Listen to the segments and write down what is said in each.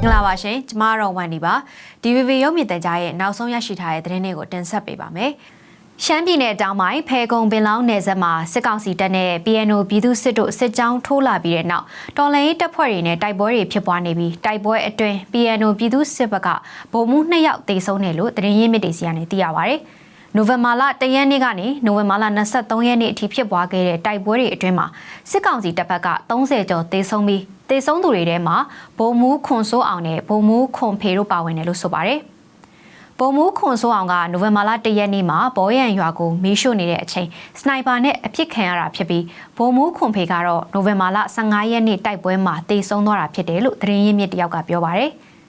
င်္ဂလာပါရှင်ကျမတော့ဝန်ဒီပါ DVB ရုပ်မြင်သံကြားရဲ့နောက်ဆုံးရရှိထားတဲ့သတင်းတွေကိုတင်ဆက်ပေးပါမယ်ရှမ်းပြည်နယ်တောင်ပိုင်းဖဲကုံပင်လောင်းနယ်စပ်မှာစစ်ကောင်စီတပ်နဲ့ PNO ပြည်သူစစ်တို့စစ်ကြောင်းထိုးလာပြီးတဲ့နောက်တော်လှန်ရေးတပ်ဖွဲ့တွေနဲ့တိုက်ပွဲတွေဖြစ်ပွားနေပြီးတိုက်ပွဲအတွင်း PNO ပြည်သူစစ်ဘက်ကဗိုလ်မှူး2ယောက်တေဆုံးတယ်လို့သတင်းရင်းမြစ်တွေစီကနေသိရပါဗျ။ နိုဝင်ဘာလ1ရက်နေ့ကနေနိုဝင်ဘာလ23ရက်နေ့အထိဖြစ်ပွားခဲ့တဲ့တိုက်ပွဲတွေအတွင်းမှာစစ်ကောင်စီတပ်ဘက်က30ကျော်တေဆုံးပြီးတေဆုံးသူတွေထဲမှာဗိုလ်မှူးခွန်စိုးအောင်နဲ့ဗိုလ်မှူးခွန်ဖေတို့ပါဝင်တယ်လို့ဆိုပါတယ်။ဗိုလ်မှူးခွန်စိုးအောင်ကနိုဝင်ဘာလ1ရက်နေ့မှာဘောရန်ရွာကိုမီးရှို့နေတဲ့အချိန်စနိုက်ပါနဲ့အပြစ်ခံရတာဖြစ်ပြီးဗိုလ်မှူးခွန်ဖေကတော့နိုဝင်ဘာလ15ရက်နေ့တိုက်ပွဲမှာတေဆုံးသွားတာဖြစ်တယ်လို့သတင်းရင်းမြစ်တယောက်ကပြောပါတယ်။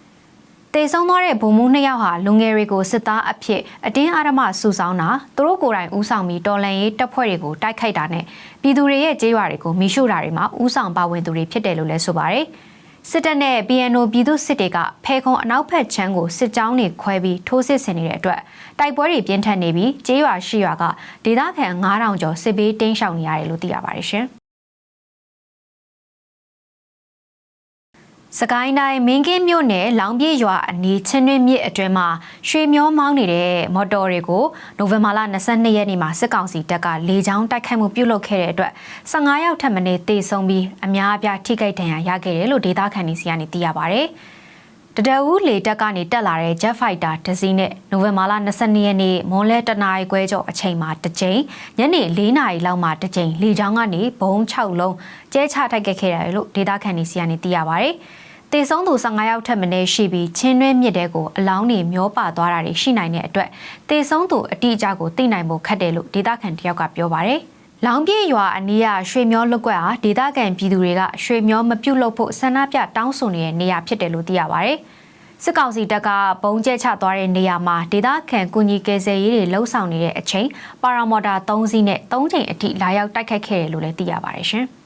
တေဆုံးသွားတဲ့ဗိုလ်မှူးနှစ်ယောက်ဟာလူငယ်တွေကိုစစ်သားအဖြစ်အတင်းအဓမ္မစုဆောင်းတာသူတို့ကိုယ်တိုင်ဦးဆောင်ပြီးတော်လှန်ရေးတပ်ဖွဲ့တွေကိုတိုက်ခိုက်တာနဲ့ပြည်သူတွေရဲ့ကြေးရွာတွေကိုမိရှို့တာတွေမှာဦးဆောင်ပါဝင်သူတွေဖြစ်တယ်လို့လည်းဆိုပါတယ်စစ်တပ်နဲ့ PNO ပြည်သူစစ်တွေကဖဲခုံအနောက်ဘက်ချမ်းကိုစစ်ကြောင်းတွေခွဲပြီးထိုးစစ်ဆင်နေတဲ့အတွက်တိုက်ပွဲတွေပြင်းထန်နေပြီးကြေးရွာရှိရွာကဒေသခံ9000ကျော်စစ်ဘေးတင်းရှောင်နေရတယ်လို့သိရပါတယ်ရှင်။ စကိုင်းတိုင်းမင်းကင်းမြို့နယ်လောင်ပြည့်ရွာအနီးချင်းတွင်းမြစ်အတွင်းမှာရွှေမျောမောင်းနေတဲ့မော်တော်တွေကိုနိုဝင်ဘာလ22ရက်နေ့မှာစစ်ကောင်စီတပ်ကလေကြောင်းတိုက်ခိုက်မှုပြုလုပ်ခဲ့တဲ့အတွက်15ယောက်ထပ်မံတေဆုံးပြီးအများအပြားထိခိုက်ဒဏ်ရာရခဲ့တယ်လို့ဒေသခံတွေစီကနေသိရပါဗျ။တတအူးလေတပ်ကနေတက်လာတဲ့ Jet Fighter တစ်စီးနဲ့နိုဝင်ဘာလ22ရက်နေ့မွန်လဲတနာရီခွဲကျော်အချိန်မှာတစ်ကြိမ်ညနေ4နာရီလောက်မှာတစ်ကြိမ်လေကြောင်းကနေဘုံ6လုံးကျဲချတိုက်ခဲ့ခဲ့တယ်လို့ဒေသခံတွေစီကနေသိရပါဗျ။ တေဆုံးသူ15ယောက်ထက်မနည်းရှိပြီးချင်းတွင်းမြစ်တဲကိုအလောင်းတွေမျောပါသွားတာတွေရှိနိုင်တဲ့အတွက်တေဆုံးသူအတိအကျကိုသိနိုင်ဖို့ခက်တယ်လို့ဒေသခံတယောက်ကပြောပါတယ်။လောင်ပြည့်ရွာအနီးကရွှေမျောလွတ်ကွက်ဟာဒေသခံပြည်သူတွေကရွှေမျောမပြုတ်လို့ဖို့ဆန္ဒပြတောင်းဆိုနေတဲ့နေရာဖြစ်တယ်လို့သိရပါတယ်။စစ်ကောင်စီတပ်ကပုံကျဲချသွားတဲ့နေရာမှာဒေသခံကုညီကယ်ဆယ်ရေးတွေလှုပ်ဆောင်နေတဲ့အချိန်ပါရာမော်တာ3စီးနဲ့3ချိန်အထိလာရောက်တိုက်ခတ်ခဲ့တယ်လို့လည်းသိရပါတယ်ရှင်။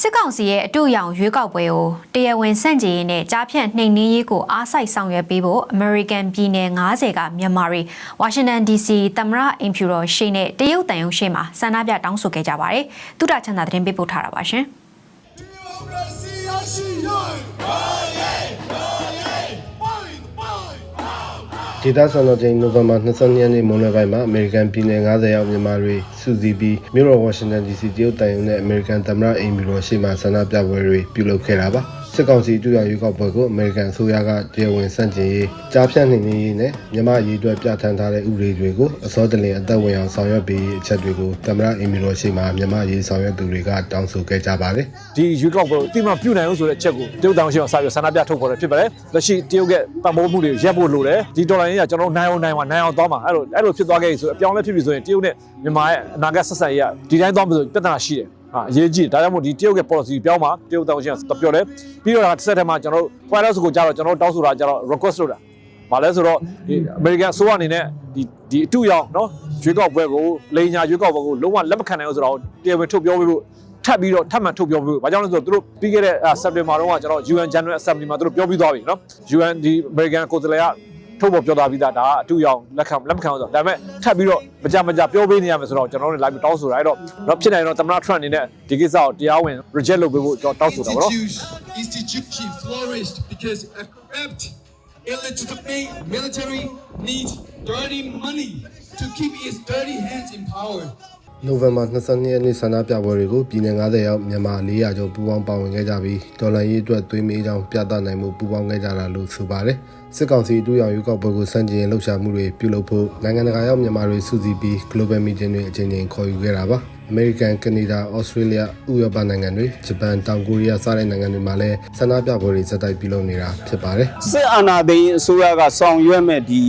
စစ်ကောင်စီရဲ့အတူရောင်ရွေးကောက်ပွဲကိုတရားဝင်စန့်ကျင်ရေးနဲ့ကြားဖြန့်နှိမ်နင်းရေးကိုအားစိုက်ဆောင်ရွက်ပေးဖို့ American ပြည်နယ်90ကမြန်မာတွေ Washington DC သမရအင်ဖြူတော်ရှေ့နဲ့တရုတ်တန်ယုံရှေ့မှာဆန္ဒပြတောင်းဆိုခဲ့ကြပါတယ်။သုတချန်သာသတင်းပေးပို့ထားတာပါရှင်။ဒေ သစံတော်ချိန်နိုဝင်ဘာ22ရက်နေ့မွန်းလွဲပိုင်းမှာအမေရိကန်ပြည်နယ်90ရောက်မြန်မာတွေစုစည်းပြီးမြို့တော်ဝါရှင်တန် DC တရုတ်တန်ယုံနဲ့အမေရိကန်သမ္မတအိမ်ဖြူတော်ရှေ့မှာဆန္ဒပြပွဲတွေပြုလုပ်ခဲ့တာပါ။ စစ်ကောင်စီတူရရွေးကောက်ပွဲကိုအမေရိကန်အစိုးရကတရားဝင်စန့်ကျင်ရေးကြားဖြတ်နှိမ်နင်းရေးနဲ့မြန်မာရေးအတွက်ပြဋ္ဌာန်းထားတဲ့ဥပဒေတွေကိုအစောတလင်အသက်ဝင်အောင်ဆောင်ရွက်ပေးအချက်တွေကိုသမ္မတအင်မီလိုရှိမှမြန်မာရေးဆောင်ရွက်သူတွေကတောင်းဆိုခဲ့ကြပါတယ်။ဒီရွေးကောက်ပွဲကိုတိမပြုတ်နိုင်အောင်ဆိုတဲ့ချက်ကိုတရုတ်တောင်ရှိအောင်စာပြဆန္ဒပြထုတ်ပေါ်တယ်ဖြစ်ပါတယ်။လက်ရှိတရုတ်ကပတ်မိုးမှုတွေရပ်ဖို့လိုတယ်။ဒီဒေါ်လာရင်းကကျွန်တော်နိုင်အောင်နိုင်အောင်နိုင်အောင်သွားမှာအဲ့လိုအဲ့လိုဖြစ်သွားခဲ့ပြီဆိုအပြောင်းလဲဖြစ်ပြီဆိုရင်တရုတ်နဲ့မြန်မာရဲ့အနာဂတ်ဆက်ဆံရေးကဒီတိုင်းသွားမှာဆိုပြဿနာရှိတယ်။ဟာ အရေးကြီးဒါကြောင့်မို့ဒီတရုတ်ရဲ့ policy ပြောင်းမှာတရုတ်တောင်ရှင်ကပြောတယ်ပြီးတော့တစ်ဆက်တည်းမှာကျွန်တော်တို့ wireless ကိုကြာတော့ကျွန်တော်တို့တောင်းဆိုတာကြာတော့ request လုပ်တာဘာလဲဆိုတော့ဒီ American ဆိုအနေနဲ့ဒီဒီအတူရောက်နော်ရွေးကောက်ပွဲကိုလိန်ညာရွေးကောက်ပွဲကိုလုံးဝလက်မခံနိုင်ဘူးဆိုတော့တရားဝင်ထုတ်ပြောပြီးလို့ထပ်ပြီးတော့ထပ်မံထုတ်ပြောပြီးဘာကြောင့်လဲဆိုတော့သူတို့ပြီးခဲ့တဲ့ September တုန်းကကျွန်တော် UN General Assembly မှာသူတို့ပြောပြီးသွားပြီနော် UN ဒီ American ကိုယ်စားလှယ်က ထုတ်ပေါ်ပြောသားပြီးသားဒါကအတူရောက်လက်ခံလက်မခံဆိုတော့ဒါပေမဲ့ထပ်ပြီးတော့မကြမကြပြောပေးနေရမယ်ဆိုတော့ကျွန်တော်တို့လိုက်ပြီးတောင်းဆိုတာအဲ့တော့တော့ဖြစ်နိုင်တော့သမ္မတ Trump အနေနဲ့ဒီကိစ္စကိုတရားဝင် reject လုပ်ပေးဖို့ကျွန်တော်တောင်းဆိုတာပေါ့နော် institution flourished because a corrupt illegitimate military needs dirty money to keep its dirty hands in power နိုဝင်ဘာ22ရက်နေ့ဆန္ဒပြပွဲတွေကိုပြည်내90ရောက်မြန်မာ400ကျော်ပူးပေါင်းပါဝင်ခဲ့ကြပြီးဒေါ်လာရေးအတွက်သွေးမေးကြောင်းပြသနိုင်မှုပူးပေါင်းခဲ့ကြတာလို့ဆိုပါတယ်။စစ်ကောင်စီတူရောင်ရွေးကောက်ပွဲကိုစန့်ကျင်လှုပ်ရှားမှုတွေပြုလုပ်ဖို့နိုင်ငံတကာရောက်မြန်မာတွေစုစည်းပြီး Global Meeting တွေအကြိမ်ကြိမ်ခေါ်ယူခဲ့တာပါ။ American, Canada, Australia ဥရောပနိုင်ငံတွေဂျပန်တောင်ကိုရီးယားစတဲ့နိုင်ငံတွေမှာလည်းဆန္ဒပြပွဲတွေစတိုက်ပြုလုပ်နေတာဖြစ်ပါတယ်။စစ်အာဏာသိမ်းအစိုးရကဆောင်ရွက်မဲ့ဒီ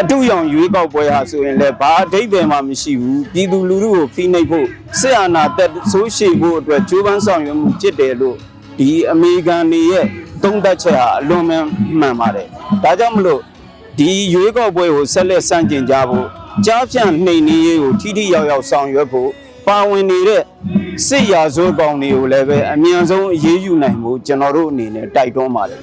အတူရောင်ရွေးကောက်ပွဲဟာဆိုရင်လည်းဘာအဓိပ္ပာယ်မှမရှိဘူး။ပြည်သူလူထုကိုဖိနှိပ်ဖို့စစ်အာဏာသက်ဆိုးရှည်ဖို့အတွက်ကြိုးပမ်းဆောင်ရွက်မှုဖြစ်တယ်လို့ဒီအမေရိကန်တွေရဲ့သုံးသပ်ချက်ဟာအလွန်မှန်ပါတယ်။ဒါကြောင့်မလို့ဒီရွေးကောက်ပွဲကိုဆက်လက်စန့်ကျင်ကြဖို့ ကြားဖြန့်နှိမ်နင်းရေးကိုထိထိရောက်ရောက်ဆောင်ရွက်ဖို့ပါဝင်နေတဲ့စစ်ရာဇဝတ်ကောင်တွေကိုလည်းပဲအမြန်ဆုံးအရေးယူနိုင်ဖို့ကျွန်တော်တို့အနေနဲ့တိုက်တွန်းပါတယ်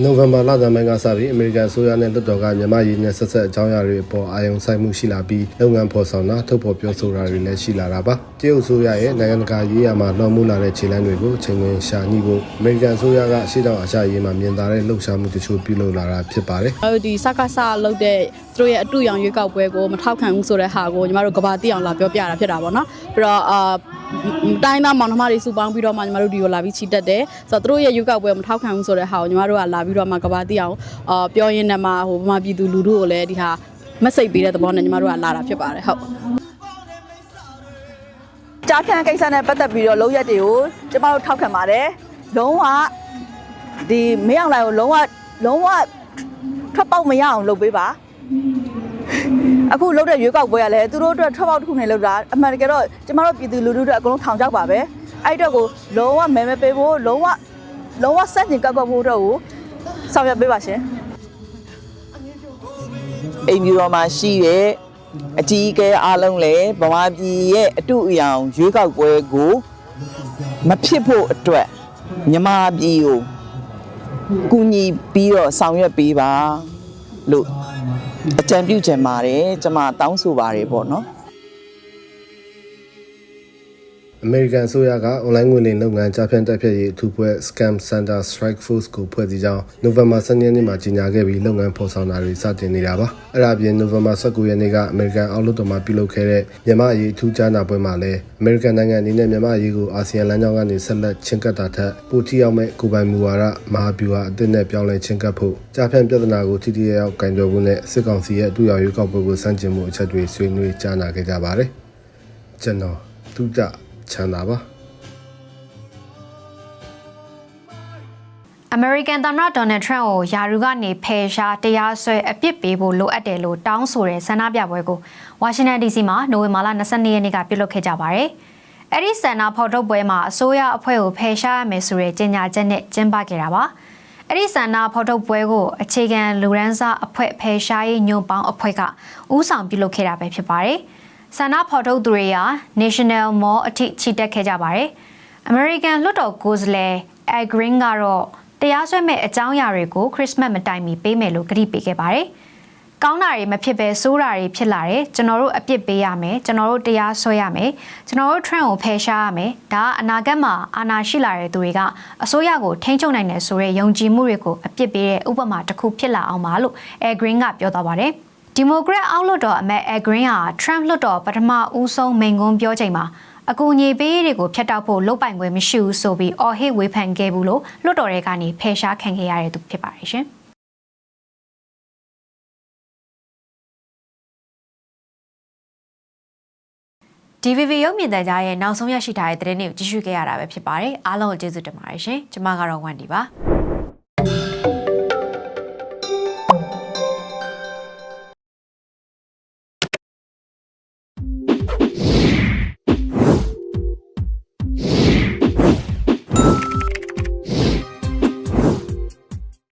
နိုဝင်ဘာလဆန်းပိုင်းကစပြီးအမေရိကန်အစိုးရနဲ့လွှတ်တော်ကမြန်မာရည်နဲ့ဆက်ဆက်အကြောင်းအရာတွေအပေါ်အာရုံစိုက်မှုရှိလာပြီးလုပ်ငန်းဖော်ဆောင်တာထုတ်ဖော်ပြောဆိုတာတွေလည်းရှိလာတာပါတရုတ်အစိုးရရဲ့နိုင်ငံတကာရေးရာမှာလွှမ်းမိုးလာတဲ့ခြေလှမ်းတွေကိုချိန်ဝင်ရှာညှိဖို့အမေရိကန်အစိုးရကရှေ့တောင်အာရှရေးမှာမြင်သာတဲ့လှုပ်ရှားမှုတချို့ပြုလုပ်လာတာဖြစ်ပါတယ်ကျွန်တော်တို့ဒီစကားစလုပ်တဲ့သူတို့ရဲ့အတူရောင်ရွေးကောက်ပွဲကိုမထောက်ခံဘူးဆိုတဲ့ဟာကိုညီမတို့ကဘာတိအောင်လာပြောပြတာဖြစ်တာပေါ့နော်ပြီးတော့အာ တိုင်းသားမောင်နှမတွေစုပေါင်းပြီးတော့မှညီမတို့ဒီကိုလာပြီးချီတက်တယ်ဆိုတော့သူတို့ရဲ့ရွေးကောက်ပွဲမထောက်ခံဘူးဆိုတဲ့ဟာကိုညီမတို့ကလာပြီးတော့မှကဘာတိအောင်အာပြောရင်းနဲ့မှဟိုဗမာပြည်သူလူထုကိုလည်းဒီဟာမက်ဆေ့ပေးတဲ့သဘောနဲ့ညီမတို့ကလာတာဖြစ်ပါတယ်ဟုတ်ကြားဖြန့်ကိစ္စနဲ့ပတ်သက်ပြီးတော့လုံရက်တွေကိုကျမတို့ထောက်ခံပါတယ်လုံးဝဒီမင်းအောင်လိုင်ကိုလုံးဝလုံးဝထွက်ပေါက်မရအောင်လုပ်ပေးပါ အခုလုပ်တဲ့ရွေးကောက်ပွဲကလည်းသူတို့အတွက်ထွက်ပေါက်တစ်ခုနဲ့လုပ်တာအမှန်တကယ်တော့ကျမတို့ပြည်သူလူထုတွေအကုန်လုံးထောင်ချောက်ပါပဲအဲ့အတွက်ကိုလုံးဝမဲမဲပေးဖို့လုံးဝလုံးဝစက်ကျင်ကောက်ကောက်ဖို့အတွက်ကိုဆောင်ရွက်ပေးပါရှင်အိမ်ပြူတော်မှာရှိတဲ့အကြီးအကဲအားလုံးလည်းဗမာပြည်ရဲ့အတူအယောင်ရွေးကောက်ပွဲကိုမဖြစ်ဖို့အတွက်မြမပြည်ကိုကူညီပြီးတော့ဆောင်ရွက်ပေးပါလို့ အကြံပြုချင်ပါတယ်ကျွန်မတောင်းဆိုပါတယ်ပေါ့နော် အမေရိကန်အစိုးရကအွန်လိုင်းငွေလိမ်လုပ်ငန်းကြားဖြန့်တက်ဖြတ်ရေးအထူးပွဲ Scam Center Strike Force ကိုဖွဲ့စည်းကြောင်းနိုဝင်ဘာ12ရက်နေ့မှာကြေညာခဲ့ပြီးလုပ်ငန်းဖော်ဆောင်တာတွေစတင်နေတာပါ။အဲ့ဒါအပြင်နိုဝင်ဘာ19ရက်နေ့ကအမေရိကန်အောက်လွှတ်တော်မှာပြုလုပ်ခဲ့တဲ့မြန်မာအရေးအထူးကြားနာပွဲမှာလည်းအမေရိကန်နိုင်ငံအနေနဲ့မြန်မာအရေးကိုအာဆီယံလမ်းကြောင်းကနေဆက်လက်ချင်းကပ်တာထက်ပိုထိရောက်မဲ့ကိုယ်ပိုင်မူဝါဒမဟာဗျူဟာအသစ်နဲ့ပြောင်းလဲချင်းကပ်ဖို့ကြားဖြန့်ပြဿနာကိုထိထိရောက်ရောက်ကင်တွယ်ဖို့နဲ့စစ်ကောင်စီရဲ့အတူရောက်ရွေးကောက်ပွဲကိုစန့်ကျင်မှုအချက်တွေဆွေးနွေးကြားနာခဲ့ကြပါတယ်။ကျွန်တော်သူကြ ချမ်းသာပါအမေရိကန်သမ္မတဒေါ်နယ်ထရန့်ကိုယာရူကနေဖယ်ရှားတရားစွဲအပြစ်ပေးဖို့လိုအပ်တယ်လို့တောင်းဆိုတဲ့ဆန္ဒပြပွဲကိုဝါရှင်တန် DC မှာနိုဝင်ဘာလ22ရက်နေ့ကပြုလုပ်ခဲ့ကြပါတယ်။အဲ့ဒီဆန္ဒဖော်ထုတ်ပွဲမှာအစိုးရအဖွဲ့ကိုဖယ်ရှားရမယ်ဆိုတဲ့ကြေညာချက်နဲ့ကျင်းပခဲ့တာပါ။အဲ့ဒီဆန္ဒဖော်ထုတ်ပွဲကိုအခြေခံလူရန်စာအဖွဲ့ဖယ်ရှားရေးညွန့်ပေါင်းအဖွဲ့ကဦးဆောင်ပြုလုပ်ခဲ့တာပဲဖြစ်ပါတယ်။ ဆန္ဒဖော်ထုတ်သူတွေဟာ National Mall အထိချီတက်ခဲ့ကြပါတယ်။ American လွှတ်တော်ကိုယ်စားလှယ် Al Green ကတော့တရားစွဲမဲ့အကြောင်းအရာတွေကိုခရစ်စမတ်မတိုင်မီပေးမယ်လို့ကတိပေးခဲ့ပါတယ်။ကောင်းတာတွေမဖြစ်ပဲဆိုးတာတွေဖြစ်လာတယ်ကျွန်တော်တို့အပြစ်ပေးရမယ်ကျွန်တော်တို့တရားစွဲရမယ်ကျွန်တော်တို့ trend ကိုဖယ်ရှားရမယ်ဒါကအနာဂတ်မှာအာဏာရှိလာတဲ့သူတွေကအစိုးရကိုထိန်းချုပ်နိုင်တယ်ဆိုတဲ့ယုံကြည်မှုတွေကိုအပြစ်ပေးတဲ့ဥပမာတစ်ခုဖြစ်လာအောင်ပါလို့ Al Green ကပြောသွားပါတယ်။ ဒီမိုကရက်အောက်လွှတ်တော်အမတ် Al Green ဟာ Trump လွှတ်တော်ပထမဦးဆုံးမိန့်ခွန်းပြောချိန်မှာအကူအညီပေးရေးတွေကိုဖျက်တောက်ဖို့လုပ်ပိုင်ခွင့်မရှိဘူးဆိုပြီးအော်ဟစ်ဝေဖန်ခဲ့ဘူးလို့လွှတ်တော်တွေကနေဖယ်ရှားခံခဲ့ရတဲ့သူဖြစ်ပါတယ်ရှင်။ဒီ VV ရုပ်မြင်သံကြားရဲ့နောက်ဆုံးရရှိထားတဲ့သတင်းတွေကိုကြည့်ရှုခဲ့ရတာပဲဖြစ်ပါတယ်အားလုံးကိုကျေးဇူးတင်ပါတယ်ရှင်ကျွန်မကတော့ဝန်ဒီပါ